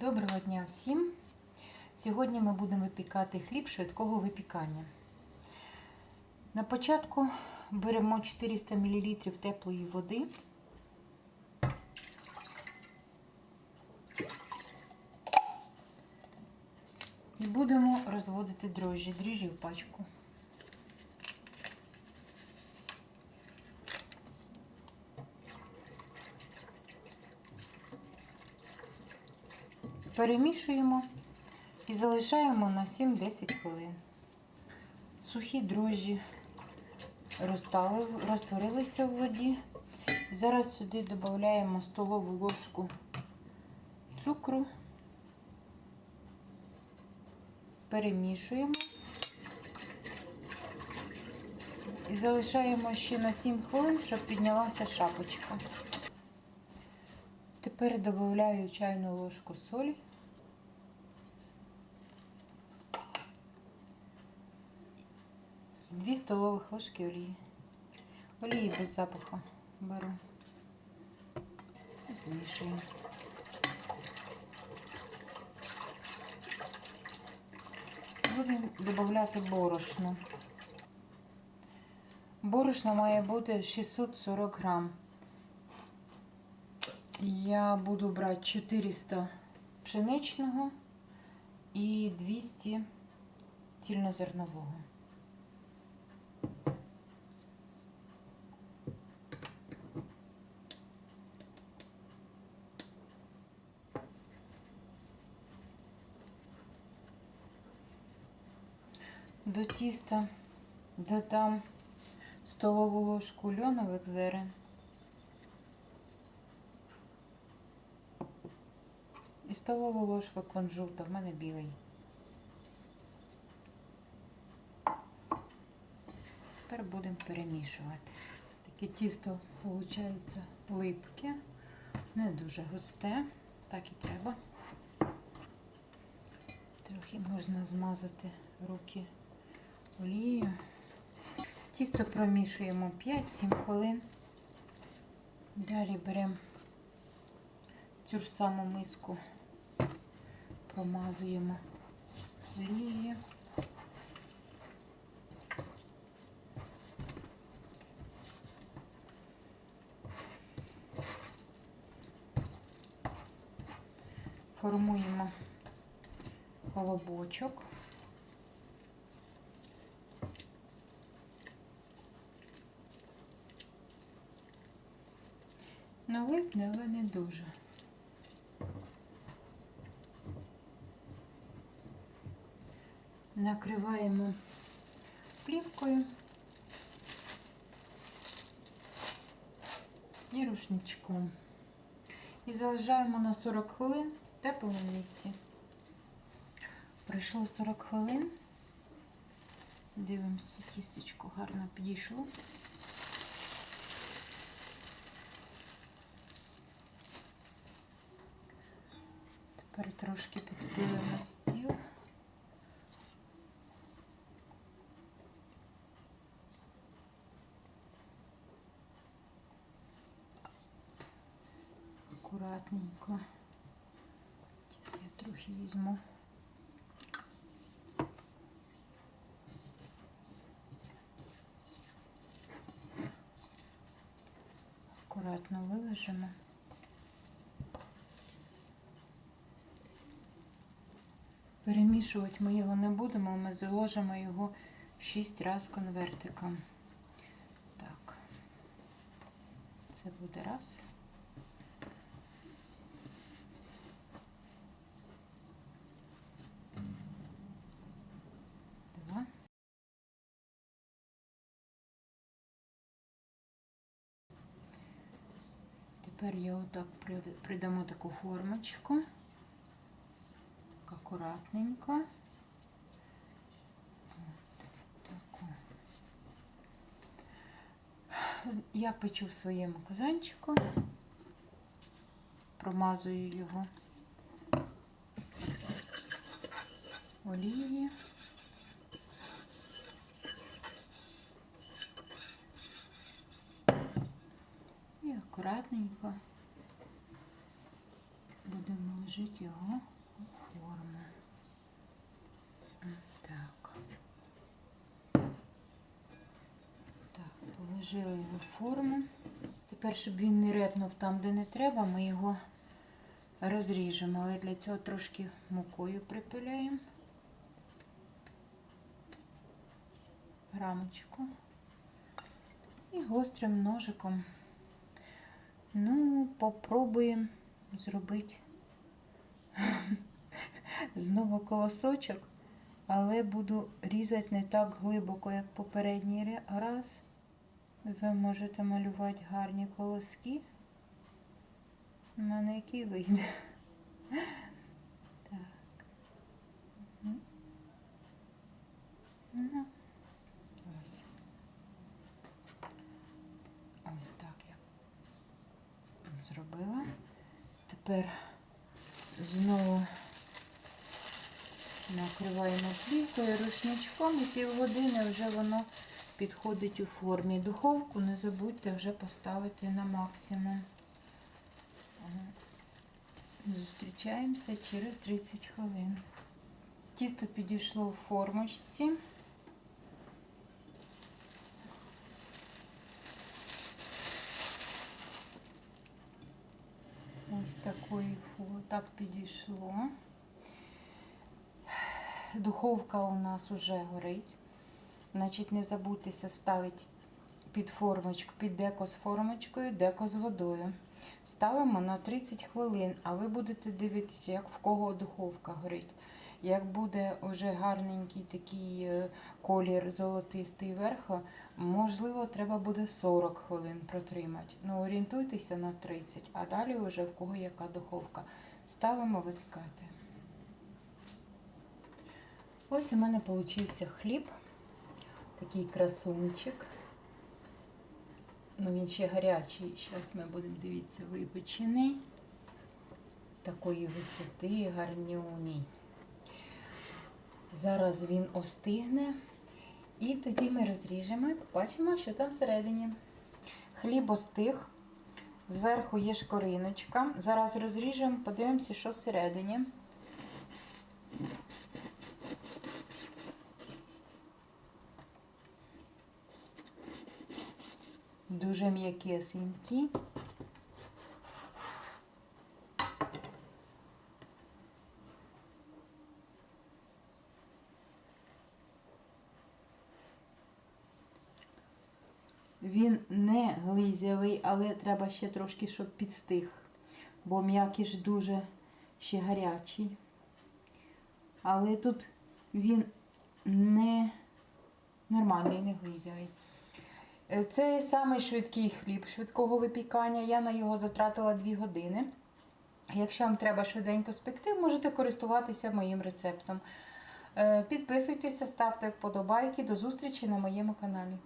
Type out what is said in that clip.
Доброго дня всім! Сьогодні ми будемо випікати хліб швидкого випікання. На початку беремо 400 мл теплої води. І будемо розводити дрожжі, дріжджі в пачку. Перемішуємо і залишаємо на 7-10 хвилин. Сухі дрожжі розтали, розтворилися в воді. Зараз сюди додаємо столову ложку цукру, перемішуємо і залишаємо ще на 7 хвилин, щоб піднялася шапочка. Тепер додаю чайну ложку солі. Дві столових ложки олії. Олії без запаху беру. Змішуємо. Будемо додати борошно. Борошно має бути 640 грам. Я буду брати 400 пшеничного і 200 цільнозернового. До тіста додам столову ложку льонових зерен. Столову ложку кунжуту, в мене білий. Тепер будемо перемішувати. Таке тісто виходить липке, не дуже густе, так і треба. Трохи можна змазати руки олією. Тісто промішуємо 5-7 хвилин. Далі беремо цю ж саму миску промазуємо олією. Формуємо колобочок. Налипне, але не дуже. Накриваємо плівкою і рушничком. І залишаємо на 40 хвилин в теплому місці. Пройшло 40 хвилин. Дивимося, тістечко гарно підійшло. Тепер трошки підпилимо Акуратненько. Зараз я трохи візьму. Акуратно виложимо. Перемішувати ми його не будемо, ми заложимо його 6 разів конвертиком. Так, це буде раз. Тепер я отак придамо таку формочку. Так, акуратненько. Я печу в своєму казанчику, промазую його олії. І акуратненько будемо положити його у форму. Так. Так, положили його в форму. Тепер, щоб він не репнув там, де не треба, ми його розріжемо. Але для цього трошки мукою припиляємо. Рамочку. І гострим ножиком. Ну, попробуємо зробити знову колосочок, але буду різати не так глибоко, як попередній раз. Ви можете малювати гарні колоски. У мене який вийде. Так. Мгм. Ну, ось. Ось так я зробила. Тепер знову накриваємо плівкою рушничком і півгодини вже воно підходить у формі. Духовку не забудьте вже поставити на максимум. Зустрічаємося через 30 хвилин. Тісто підійшло в формочці. Ось такої фо- підійшло. Духовка у нас уже горить. Значить, не забудьтеся ставити під формочку, під деко з формочкою, деко з водою. Ставимо на 30 хвилин, а ви будете дивитися, як в кого духовка горить. Як буде вже гарненький такий е, колір золотистий верху, можливо, треба буде 40 хвилин протримати. Ну, орієнтуйтеся на 30, а далі вже в кого яка духовка. Ставимо випікати. Ось у мене получився хліб, такий красунчик. Ну, він ще гарячий. Зараз ми будемо дивитися, випечений. Такої висоти, гарнюній. Зараз він остигне. І тоді ми розріжемо і побачимо, що там всередині. Хліб остиг. Зверху є шкориночка. Зараз розріжемо, подивимося, що всередині. Дуже м'якесенькі. Він не глизявий, але треба ще трошки, щоб підстиг, бо м'якіш дуже ще гарячий. Але тут він не нормальний, не глизявий. Е, Це самий швидкий хліб швидкого випікання. Я на його затратила 2 години. Якщо вам треба швиденько спекти, можете користуватися моїм рецептом. Е, Підписуйтеся, ставте вподобайки. До зустрічі на моєму каналі.